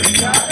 Yeah.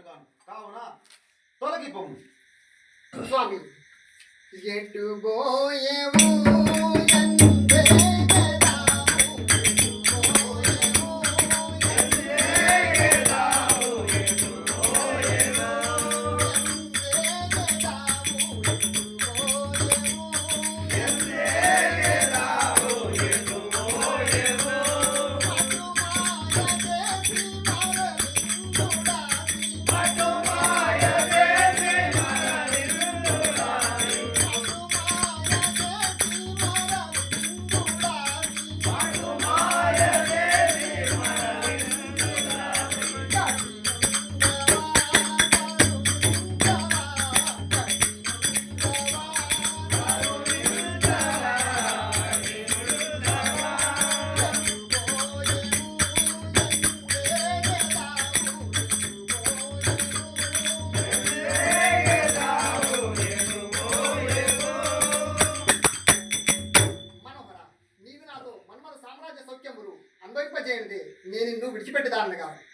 కావున తొలగిపోము స్వామి ఎటు పోయేవో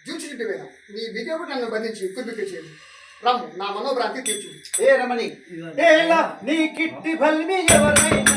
జూచిటివేన నీ విజయకు నన్ను బంధించి కుదిపి చేయండి. రమ్ము నా మనోభ్రాంతి తీర్చు ఏ రమణి? నీ కిట్టి బల్మి ఎవరైనా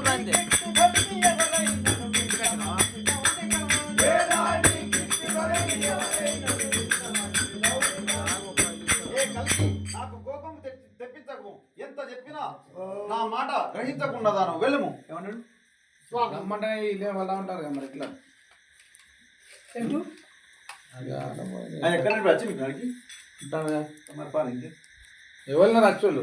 ಬಂದೆ ఎంత చెప్పినా నా మాట గ్రహించకుండా దాను. వెళ్ళము. ఏమన్నాడు? రమ్మంటే ఇదే ఉంటారు కదా మరి ఇట్లా. ఎక్కడ వచ్చి మీకు అడిగి? ఉంటాను మరి పాలి ఎవరు రాచోళ్ళు